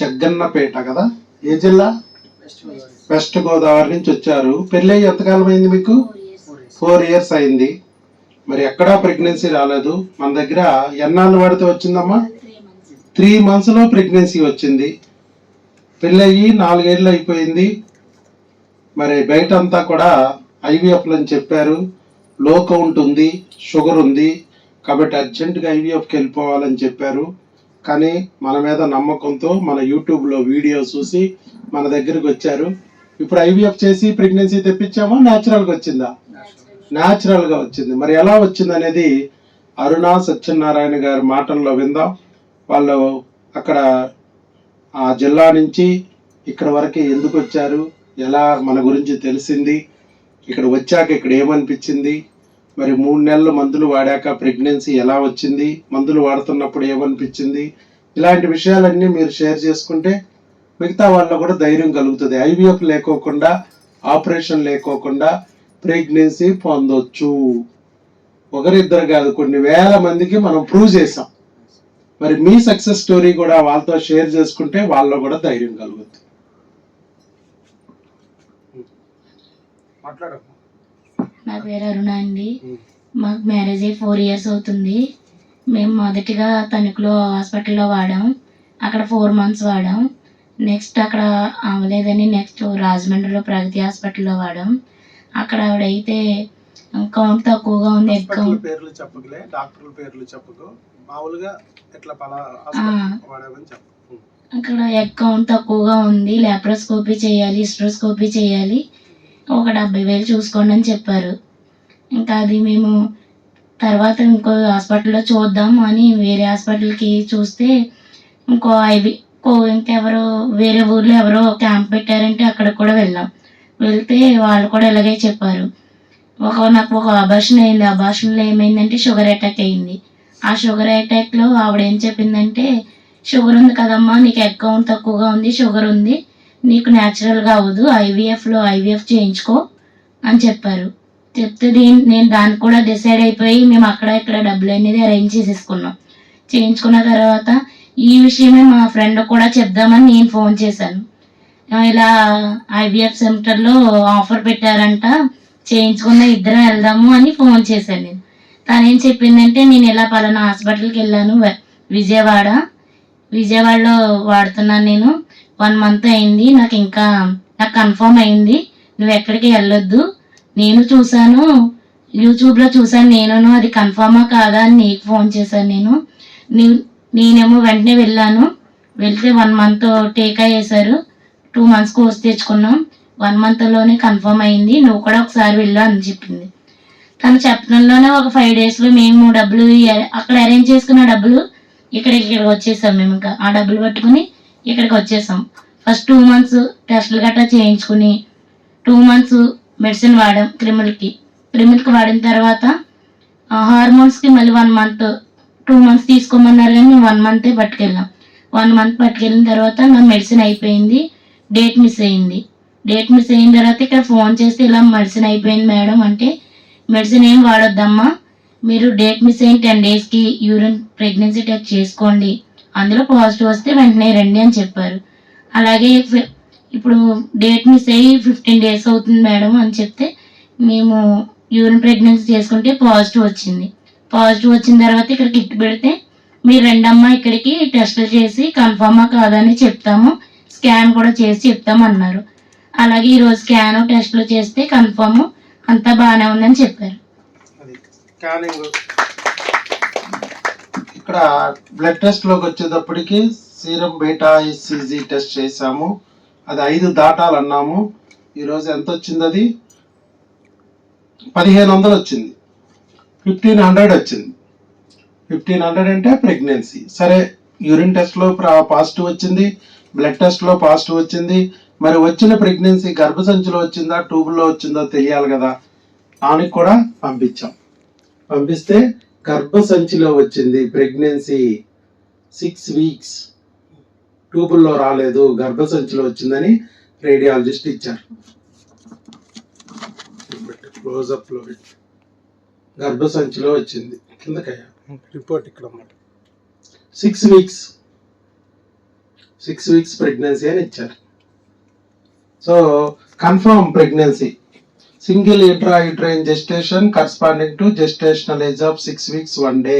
జగ్గన్నపేట కదా? ఏ జిల్లా? వెస్ట్ గోదావరి నుంచి వచ్చారు. పెళ్ళి ఎంతకాలం అయింది మీకు? ఫోర్ ఇయర్స్ అయింది. మరి ఎక్కడా ప్రెగ్నెన్సీ రాలేదు. మన దగ్గర ఎన్నాళ్ళు పడితే వచ్చిందమ్మా? త్రీ మంత్స్లో ప్రెగ్నెన్సీ వచ్చింది. పెళ్ళయ్యి నాలుగేళ్ళు అయిపోయింది. మరి బయట అంతా కూడా ఐవీఎఫ్లు అని చెప్పారు. లో కౌంట్ ఉంది షుగర్ ఉంది. కాబట్టి అర్జెంటుగా ఐవీఎఫ్కి వెళ్ళిపోవాలని చెప్పారు. కానీ మన మీద నమ్మకంతో మన యూట్యూబ్లో వీడియో చూసి మన దగ్గరికి వచ్చారు. ఇప్పుడు ఐవీఎఫ్ చేసి ప్రెగ్నెన్సీ తెప్పించామా? న్యాచురల్గా వచ్చిందా? న్యాచురల్గా వచ్చింది. మరి ఎలా వచ్చింది అనేది అరుణ సత్యనారాయణ గారి మాటల్లో విందాం. వాళ్ళు అక్కడ ఆ జిల్లా నుంచి ఇక్కడ వరకు ఎందుకు వచ్చారు? ఎలా మన గురించి తెలిసింది? ఇక్కడ వచ్చాక ఇక్కడ ఏమనిపించింది? మరి మూడు నెలలు మందులు వాడాక ప్రెగ్నెన్సీ ఎలా వచ్చింది? మందులు వాడుతున్నప్పుడు ఏమనిపించింది? ఇలాంటి విషయాలన్నీ మీరు షేర్ చేసుకుంటే మిగతా వాళ్ళలో కూడా ధైర్యం కలుగుతుంది. ఐవీఎఫ్ లేకోకుండా ఆపరేషన్ లేకోకుండా ప్రెగ్నెన్సీ పొందొచ్చు. ఒకరిద్దరు కాదు కొన్ని వేల మందికి మనం ప్రూవ్ చేసాం మరి మీ సక్సెస్ స్టోరీ కూడా వాళ్ళతో షేర్ చేసుకుంటే వాళ్ళలో కూడా ధైర్యం కలుగుతుంది. మాట్లాడమ్మా. నా పేరు అరుణ అండి. మాకు మ్యారేజ్ అయ్యి ఫోర్ ఇయర్స్ అవుతుంది. మేము మొదటిగా తణుకులో హాస్పిటల్లో వాడాం. అక్కడ ఫోర్ మంత్స్ వాడాం. నెక్స్ట్ అక్కడ అవ్వలేదని నెక్స్ట్ రాజమండ్రిలో ప్రగతి హాస్పిటల్లో వాడాం. అక్కడ ఆవిడైతే కౌంట్ తక్కువగా ఉంది ఎగ్ కౌంట్. పేర్లు చెప్పకలే డాక్టర్ల పేర్లు చెప్పకు. మామూలుగా ఎట్లా పలా ఆ. హాస్పిటల్ వాడామని చెప్పు. అక్కడ ఎగ్ కౌంట్ తక్కువగా ఉంది. లాప్రోస్కోపీ చేయాలి హిస్ట్రోస్కోపీ చేయాలి. ఒక డెబ్బై వేలు చూసుకోండి అని చెప్పారు. ఇంకా అది మేము తర్వాత ఇంకో హాస్పిటల్లో చూద్దాం అని వేరే హాస్పిటల్కి చూస్తే ఇంకో ఐవి ఇంకో ఇంకెవరో వేరే ఊర్లో ఎవరో క్యాంప్ పెట్టారంటే అక్కడ కూడా వెళ్ళాం. వెళ్తే వాళ్ళు కూడా ఇలాగే చెప్పారు. ఒక నాకు ఒక అబార్షన్ అయింది. అబార్షన్లో ఏమైందంటే షుగర్ అటాక్ అయింది. ఆ షుగర్ అటాక్లో ఆవిడ ఏం చెప్పిందంటే షుగర్ ఉంది కదమ్మా నీకు అకౌంట్ తక్కువగా ఉంది షుగర్ ఉంది నీకు న్యాచురల్గా అవ్వదు ఐవీఎఫ్లో ఐవీఎఫ్ చేయించుకో అని చెప్పారు. చెప్తే దీని నేను దానికి కూడా డిసైడ్ అయిపోయి మేము అక్కడ ఇక్కడ డబ్బులు అనేది అరేంజ్ చేసేసుకున్నాం. చేయించుకున్న తర్వాత ఈ విషయమే మా ఫ్రెండ్ కూడా చెప్దామని నేను ఫోన్ చేశాను. ఇలా ఐవీఎఫ్ సెంటర్లో ఆఫర్ పెట్టారంట చేయించుకున్న ఇద్దరం వెళ్దాము అని ఫోన్ చేశాను నేను. తను ఏం చెప్పిందంటే నేను ఇలా పలానా హాస్పిటల్కి వెళ్ళాను విజయవాడ. విజయవాడలో వాడుతున్నాను నేను. వన్ మంత్ అయింది. నాకు ఇంకా నాకు కన్ఫర్మ్ అయింది. నువ్వు ఎక్కడికి వెళ్ళొద్దు. నేను చూశాను. యూట్యూబ్లో చూశాను నేను అది కన్ఫర్మా కాదా అని నీకు ఫోన్ చేశాను నేను. నేనేమో వెంటనే వెళ్ళాను. వెళ్తే వన్ మంత్ టేక్ వేశారు టూ మంత్స్ కోర్స్ తెచ్చుకున్నాం. వన్ మంత్లోనే కన్ఫర్మ్ అయింది. నువ్వు కూడా ఒకసారి వెళ్ళు అని చెప్పింది. తను చెప్పడంలోనే ఒక ఫైవ్ డేస్లో మేము డబ్బులు అక్కడ అరేంజ్ చేసుకున్న డబ్బులు ఇక్కడ ఇక్కడికి వచ్చేసాం మేము ఇంకా. ఆ డబ్బులు పట్టుకుని ఇక్కడికి వచ్చేసాం. ఫస్ట్ టూ మంత్స్ టెస్టులు గట్రా చేయించుకుని టూ మంత్స్ మెడిసిన్ వాడాం క్రిమిల్కి. క్రిమిల్కి వాడిన తర్వాత హార్మోన్స్కి మళ్ళీ వన్ మంత్ టూ మంత్స్ తీసుకోమన్నారు కానీ మేము వన్ మంతే పట్టుకెళ్ళాం. వన్ మంత్ పట్టుకెళ్ళిన తర్వాత నా మెడిసిన్ అయిపోయింది డేట్ మిస్ అయింది. డేట్ మిస్ అయిన తర్వాత ఇక్కడ ఫోన్ చేస్తే ఇలా మెడిసిన్ అయిపోయింది మేడం అంటే మెడిసిన్ ఏం వాడొద్దమ్మా మీరు డేట్ మిస్ అయిన టెన్ డేస్కి యూరిన్ ప్రెగ్నెన్సీ టెస్ట్ చేసుకోండి. అందులో పాజిటివ్ వస్తే వెంటనే రండి అని చెప్పారు. అలాగే ఇప్పుడు డేట్ మిస్ అయ్యి ఫిఫ్టీన్ డేస్ అవుతుంది మేడం అని చెప్తే మేము యూరిన్ ప్రెగ్నెన్సీ చేసుకుంటే పాజిటివ్ వచ్చింది. పాజిటివ్ వచ్చిన తర్వాత ఇక్కడ కిట్ పెడితే మీరు రెండమ్మ ఇక్కడికి టెస్టులు చేసి కన్ఫర్మా కాదని చెప్తాము. స్కాన్ కూడా చేసి చెప్తామన్నారు అలాగే ఈరోజు స్కాన్ టెస్టులు చేస్తే కన్ఫర్మ్ అంతా బాగానే ఉందని చెప్పారు. ఇక్కడ బ్లడ్ టెస్ట్లోకి వచ్చేటప్పటికి సీరం బీటా ఎస్సీజీ టెస్ట్ చేసాము అది ఐదు దాటాలన్నాము ఈరోజు ఎంత వచ్చింది అది? పదిహేను వందలు వచ్చింది. ఫిఫ్టీన్ హండ్రెడ్ వచ్చింది. ఫిఫ్టీన్ హండ్రెడ్ అంటే ప్రెగ్నెన్సీ సరే యూరిన్ టెస్ట్లో పాజిటివ్ వచ్చింది. బ్లడ్ టెస్ట్లో పాజిటివ్ వచ్చింది. మరి వచ్చిన ప్రెగ్నెన్సీ గర్భసంచిలో వచ్చిందా ట్యూబ్లో వచ్చిందో తెలియాలి కదా. దానికి కూడా పంపించాం. పంపిస్తే గర్భసంచిలో వచ్చింది ప్రెగ్నెన్సీ సిక్స్ వీక్స్ ట్యూబుల్లో రాలేదు గర్భసంచిలో వచ్చిందని రేడియాలజిస్ట్ ఇచ్చారు. క్లోజప్లో పెట్టి. గర్భసంచిలో వచ్చింది. కిందకయ్యా. రిపోర్ట్ ఇక్కడ అన్నమాట. Six weeks six weeks pregnancy అని ఇచ్చారు. So confirm pregnancy single intra uterine gestation corresponding to gestational age of six weeks one day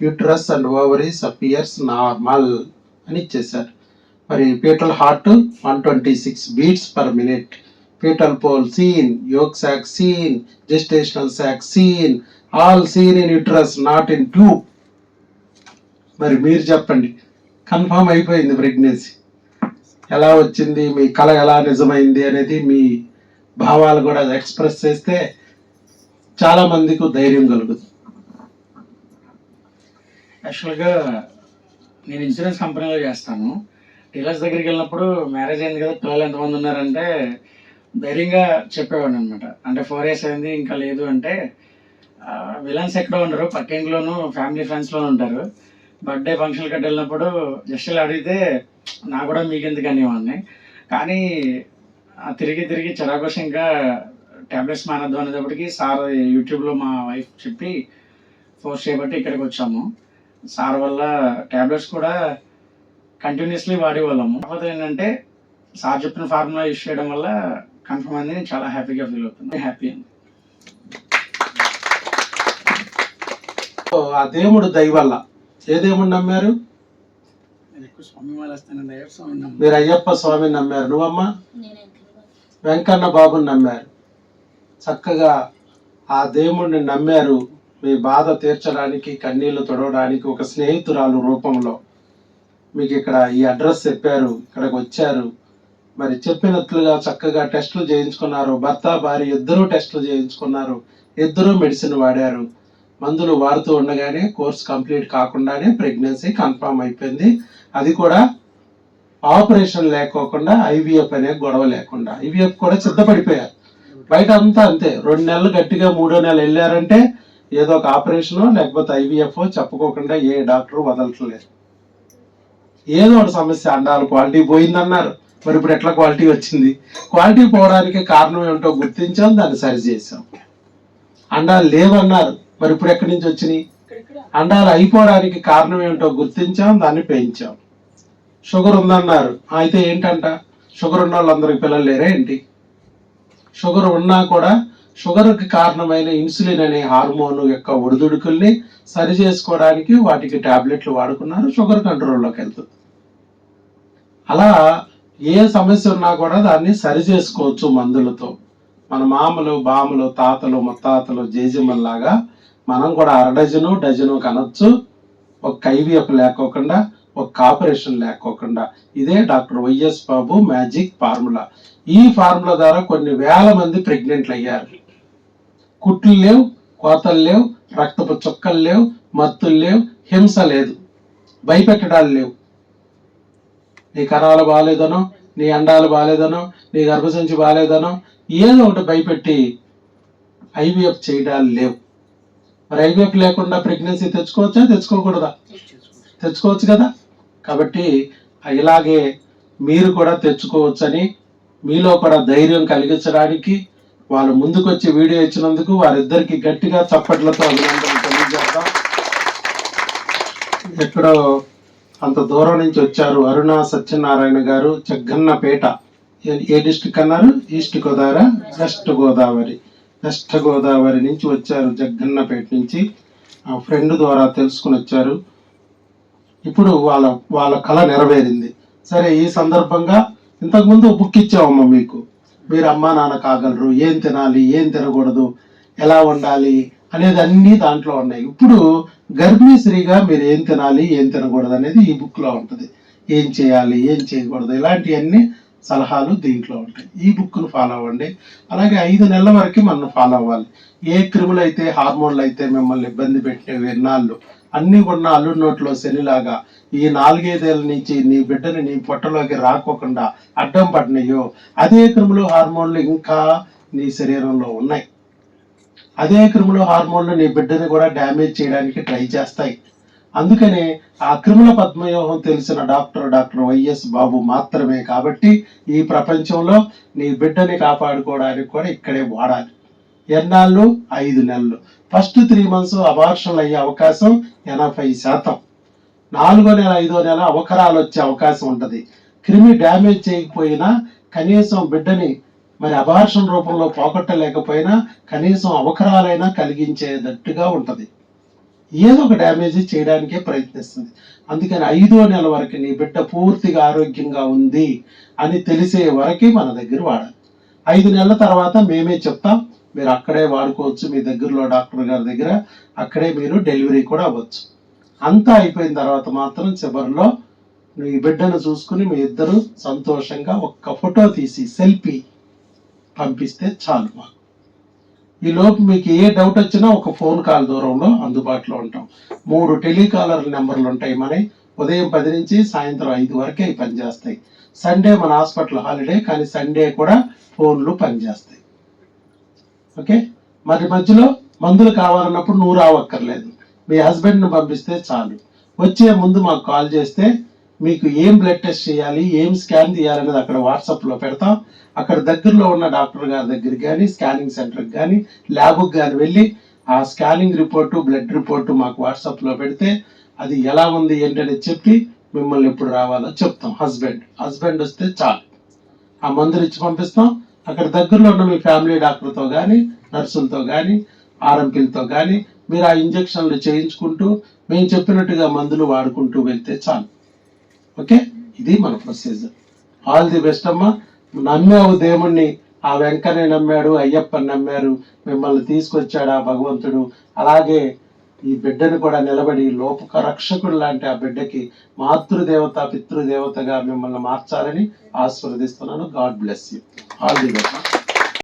uterus and ovaries appears normal అని ఇచ్చేశారు. మరి fetal heart one twenty six beats per minute fetal pole seen yolk sac seen gestational sac seen all seen in uterus not in tube మరి మీరు చెప్పండి confirm అయిపోయింది pregnancy ఎలా వచ్చింది మీ కళ ఎలా నిజమైంది అనేది మీ భావాలు కూడా ఎక్స్ప్రెస్ చేస్తే చాలా మందికి ధైర్యం కలుగుతుంది. యాక్చువల్గా నేను ఇన్సూరెన్స్ కంపెనీలో చేస్తాను. డీలర్స్ దగ్గరికి వెళ్ళినప్పుడు మ్యారేజ్ అయింది కదా పిల్లలు ఎంతమంది ఉన్నారంటే ధైర్యంగా చెప్పేవాడిని అనమాట అంటే ఫోర్ ఇయర్స్ అయింది ఇంకా లేదు అంటే విలన్స్ ఎక్కడ ఉండరు పక్కింట్లోనూ ఫ్యామిలీ ఫ్రెండ్స్లోనూ ఉంటారు. బర్త్డే ఫంక్షన్ కట్టి వెళ్ళినప్పుడు జస్ట్ అడిగితే నా కూడా మీకు ఎందుకు అనేవాడిని. కానీ తిరిగి తిరిగి చిరాకోసం ఇంకా ట్యాబ్లెట్స్ మానద్దు అనేటప్పటికి సార్ యూట్యూబ్లో మా వైఫ్ చెప్పి ఫోర్స్ చేయబట్టి ఇక్కడికి వచ్చాము. సార్ వల్ల ట్యాబ్లెట్స్ కూడా కంటిన్యూస్లీ వాడేవాళ్ళము. కాకపోతే ఏంటంటే సార్ చెప్పిన ఫార్ములా యూస్ చేయడం వల్ల కన్ఫర్మ్ అయింది. నేను చాలా హ్యాపీగా ఫీల్ అవుతున్నాను. హ్యాపీ అండి. ఆ దేవుడు దయ వల్ల ఏ దేవుడు నమ్మారు. మీరు అయ్యప్ప స్వామిని నమ్మారు. నువ్వమ్మా? వెంకన్న బాబుని నమ్మారు. చక్కగా ఆ దేవుణ్ణి నమ్మారు. మీ బాధ తీర్చడానికి కన్నీళ్ళు తొడవడానికి ఒక స్నేహితురాలు రూపంలో. మీకు ఇక్కడ ఈ అడ్రస్ చెప్పారు ఇక్కడికి వచ్చారు. మరి చెప్పినట్లుగా చక్కగా టెస్టులు చేయించుకున్నారు. భర్త భార్య ఇద్దరూ టెస్టులు చేయించుకున్నారు. ఇద్దరూ మెడిసిన్ వాడారు. మందులు వాడుతూ ఉండగానే కోర్స్ కంప్లీట్ కాకుండానే ప్రెగ్నెన్సీ కన్ఫర్మ్ అయిపోయింది. అది కూడా ఆపరేషన్ లేకోకుండా ఐవీఎఫ్ అనే గొడవ లేకుండా. ఐవీఎఫ్ కూడా సిద్ధపడిపోయారు. బయట అంతా అంతే. రెండు నెలలు గట్టిగా మూడో నెలలు వెళ్ళారంటే ఏదో ఒక ఆపరేషను లేకపోతే ఐవీఎఫ్ చెప్పుకోకుండా ఏ డాక్టర్ వదలట్లేదు. ఏదో ఒక సమస్య అండాలు క్వాలిటీ పోయిందన్నారు. మరి ఇప్పుడు ఎట్లా క్వాలిటీ వచ్చింది? క్వాలిటీ పోవడానికి కారణం ఏమిటో గుర్తించాం దాన్ని సరి చేసాం అండాలు లేవన్నారు. మరి ఇప్పుడు ఎక్కడి నుంచి వచ్చినాయి? అండాలు అయిపోవడానికి కారణం ఏమిటో గుర్తించాం దాన్ని పెంచాం. షుగర్ ఉందన్నారు. అయితే ఏంటంట? షుగర్ ఉన్న వాళ్ళందరికి పిల్లలు లేరే ఏంటి? షుగర్ ఉన్నా కూడా షుగర్కి కారణమైన ఇన్సులిన్ అనే హార్మోన్ యొక్క ఒడిదుడుకుల్ని సరి చేసుకోవడానికి వాటికి టాబ్లెట్లు వాడుకున్నారు. షుగర్ కంట్రోల్లోకి వెళ్తుంది. అలా ఏ సమస్య ఉన్నా కూడా దాన్ని సరి చేసుకోవచ్చు మందులతో. మన మామలు బామలు తాతలు ముత్తాతలు జేజమ్మల్లాగా మనం కూడా అర డజను డజను కనొచ్చు. ఒక ఐవీఎఫ్ లేకోకుండా ఒక ఆపరేషన్ లేకోకుండా. ఇదే doctor YS Babu magic formula ఈ ఫార్ములా ద్వారా కొన్ని వేల మంది ప్రెగ్నెంట్లు అయ్యారు. కుట్లు లేవు కోతలు లేవు రక్తపు చుక్కలు లేవు మత్తులు లేవు హింస లేదు. భయపెట్టడాలు లేవు. నీ కణాలు బాగాలేదనో నీ అండాలు బాగాలేదనో నీ గర్భసంచి బాగాలేదనో ఏదో ఒకటి భయపెట్టి ఐవీఎఫ్ చేయడాలు లేవు. మరి ఐవీఎఫ్ లేకుండా ప్రెగ్నెన్సీ తెచ్చుకోవచ్చా? తెచ్చుకోకూడదా? తెచ్చుకోవచ్చు కదా? కాబట్టి ఇలాగే మీరు కూడా తెచ్చుకోవచ్చని మీలో కూడా ధైర్యం కలిగించడానికి వాళ్ళు ముందుకొచ్చి వీడియో ఇచ్చినందుకు వారిద్దరికి గట్టిగా చప్పట్లతో అభినందనలు తెలియజేద్దాం. ఎక్కడో అంత దూరం నుంచి వచ్చారు అరుణ సత్యనారాయణ గారు జగ్గన్నపేట ఏ- డిస్టిక్ అన్నారు? East Godavari west Godavari. West Godavari నుంచి వచ్చారు జగ్గన్నపేట నుంచి. ఆ ఫ్రెండ్ ద్వారా తెలుసుకుని వచ్చారు. ఇప్పుడు వాళ్ళ వాళ్ళ కళ నెరవేరింది. సరే ఈ సందర్భంగా ఇంతకుముందు బుక్ ఇచ్చామమ్మ మీకు. మీరు అమ్మా నాన్న కాగలరు ఏం తినాలి ఏం తినకూడదు ఎలా ఉండాలి అనేది అన్ని దాంట్లో ఉన్నాయి. ఇప్పుడు గర్భిణీశ్రీగా మీరు ఏం తినాలి ఏం తినకూడదు అనేది ఈ బుక్లో ఉంటుంది. ఏం చేయాలి ఏం చేయకూడదు ఇలాంటివన్నీ సలహాలు దీంట్లో ఉంటాయి. ఈ బుక్ను ఫాలో అవ్వండి. అలాగే ఐదు నెలల వరకు మనం ఫాలో అవ్వాలి. ఏ క్రిములు అయితే హార్మోన్లు అయితే మిమ్మల్ని ఇబ్బంది పెట్టినవి ఎన్నాళ్ళు అన్ని ఉన్న అల్లు నోట్లో శనిలాగా ఈ నాలుగైదేళ్ళ నుంచి నీ బిడ్డని నీ పొట్టలోకి రాకోకుండా అడ్డం పడినాయో అదే క్రిములు హార్మోన్లు ఇంకా నీ శరీరంలో ఉన్నాయి. అదే క్రిములు హార్మోన్లు నీ బిడ్డని కూడా డ్యామేజ్ చేయడానికి ట్రై చేస్తాయి. అందుకనే ఆ క్రిముల పద్మయోహం తెలిసిన డాక్టర్ డాక్టర్ వైఎస్ బాబు మాత్రమే కాబట్టి ఈ ప్రపంచంలో నీ బిడ్డని కాపాడుకోవడానికి కూడా ఇక్కడే వాడాలి. ఎన్నాళ్ళు? ఐదు నెలలు. ఫస్ట్ త్రీ మంత్స్ అబార్షన్లు అయ్యే అవకాశం ఎనభై శాతం. నాలుగో నెల ఐదో నెల అవకరాలు వచ్చే అవకాశం ఉంటుంది. క్రిమి డ్యామేజ్ చేయకపోయినా కనీసం బిడ్డని మరి అబార్షన్ రూపంలో పోగొట్టలేకపోయినా కనీసం అవకరాలైనా కలిగించేటట్టుగా ఉంటుంది. ఏదో ఒక డ్యామేజ్ చేయడానికే ప్రయత్నిస్తుంది. అందుకని ఐదో నెల వరకు నీ బిడ్డ పూర్తిగా ఆరోగ్యంగా ఉంది అని తెలిసే వరకు మన దగ్గర వాడాలి. ఐదు నెలల తర్వాత మేమే చెప్తాం మీరు అక్కడే వాడుకోవచ్చు మీ దగ్గరలో డాక్టర్ గారి దగ్గర. అక్కడే మీరు డెలివరీ కూడా అవ్వచ్చు. అంతా అయిపోయిన తర్వాత మాత్రం చివరిలో మీ బిడ్డను చూసుకుని మీ ఇద్దరు సంతోషంగా ఒక్క ఫోటో తీసి సెల్ఫీ పంపిస్తే చాలు మాకు. ఈ లోపు మీకు ఏ డౌట్ వచ్చినా ఒక ఫోన్ కాల్ దూరంలో అందుబాటులో ఉంటాం. మూడు టెలికాలర్ నెంబర్లు ఉంటాయి మన ఉదయం పది నుంచి సాయంత్రం ఐదు వరకే అవి పనిచేస్తాయి. సండే మన హాస్పిటల్ హాలిడే కానీ సండే కూడా ఫోన్లు పనిచేస్తాయి. ఓకే? మరి మధ్యలో మందులు కావాలన్నప్పుడు నువ్వు రావక్కర్లేదు. మీ హస్బెండ్ని పంపిస్తే చాలు. వచ్చే ముందు మాకు కాల్ చేస్తే మీకు ఏం బ్లడ్ టెస్ట్ చేయాలి ఏం స్కాన్ తీయాలనేది అక్కడ వాట్సాప్లో పెడతాం. అక్కడ దగ్గరలో ఉన్న డాక్టర్ గారి దగ్గరికి కానీ స్కానింగ్ సెంటర్కి కానీ ల్యాబ్కి కానీ వెళ్ళి ఆ స్కానింగ్ రిపోర్టు బ్లడ్ రిపోర్టు మాకు వాట్సాప్లో పెడితే అది ఎలా ఉంది ఏంటనేది చెప్పి మిమ్మల్ని ఎప్పుడు రావాలో చెప్తాం. హస్బెండ్ హస్బెండ్ వస్తే చాలు. ఆ మందులు ఇచ్చి పంపిస్తాం. అక్కడ దగ్గరలో ఉన్న మీ ఫ్యామిలీ డాక్టర్తో కానీ నర్సులతో కానీ ఆర్ఎంపీలతో కానీ మీరు ఆ ఇంజక్షన్లు చేయించుకుంటూ మేము చెప్పినట్టుగా మందులు వాడుకుంటూ వెళ్తే చాలు. ఓకే? ఇది మన ప్రొసీజర్ ఆల్ ది బెస్ట్ అమ్మా. నమ్మావు దేవుణ్ణి. ఆ వెంకనే నమ్మాడు అయ్యప్పని నమ్మారు. మిమ్మల్ని తీసుకొచ్చాడు ఆ భగవంతుడు. అలాగే ఈ బిడ్డను కూడా నిలబడి లోపక రక్షకుడు లాంటి ఆ బిడ్డకి మాతృదేవత పితృదేవతగా మిమ్మల్ని మార్చాలని ఆశీర్వదిస్తున్నాను. God bless you. All the best